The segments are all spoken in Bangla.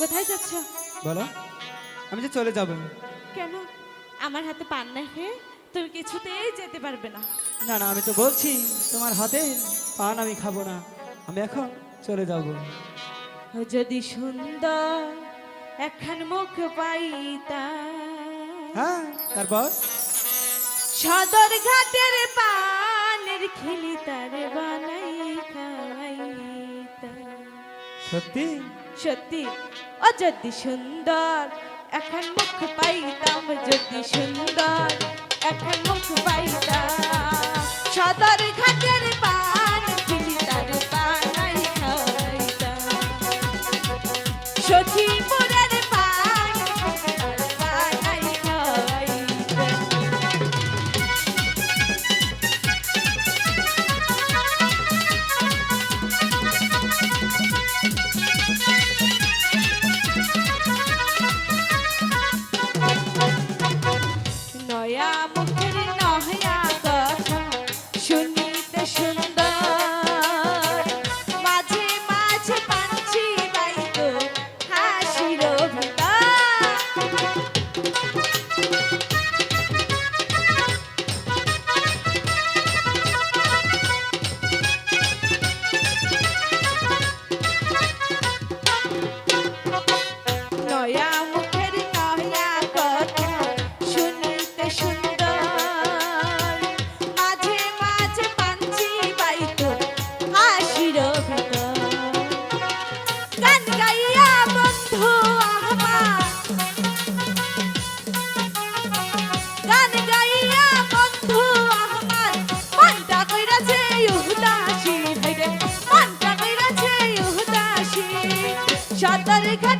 কোথায় যাচ্ছ? বলো। আমি যে চলে যাব। কেন? আমার হাতে পান না খেয়ে তুমি কিছুতেই যেতে পারবে না। না না আমি তো বলছি তোমার হাতে পান আমি খাব না। আমি এখন চলে যাব। যদি সুন্দর একখান মুখ পাইতা হ্যাঁ তারপর সদর ঘাটের পানের খিলি তার বানাই খাইতা সত্যি? সত্যি ও যদি সুন্দর এখন মুখ পাইতাম যদি সুন্দর এখন মুখ পাইতাম। সদর ঘাটের পান খিলি তার বানাই খাইতাম সখীপুরের সদর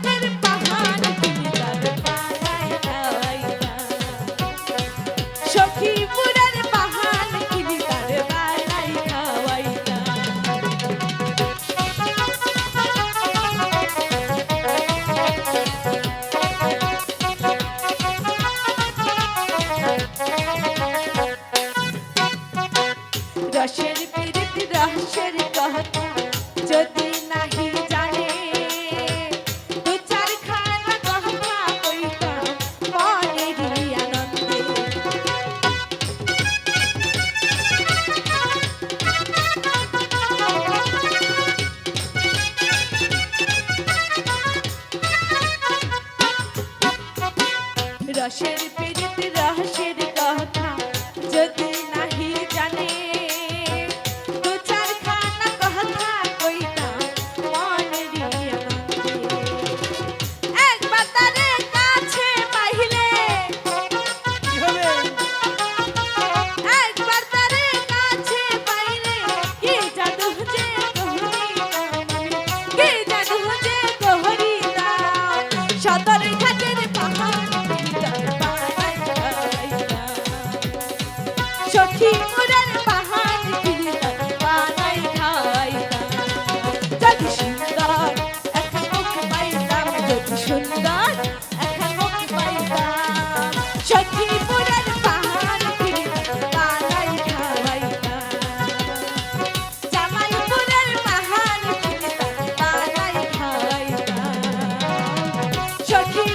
taşer সুন্দর, এখন মুক্তি পাইতাম সখী পুরার পাহাড় পালাই খাওয়াইতাম জামাই পুরার পাহাড় পালাই খাওয়াইতাম সখী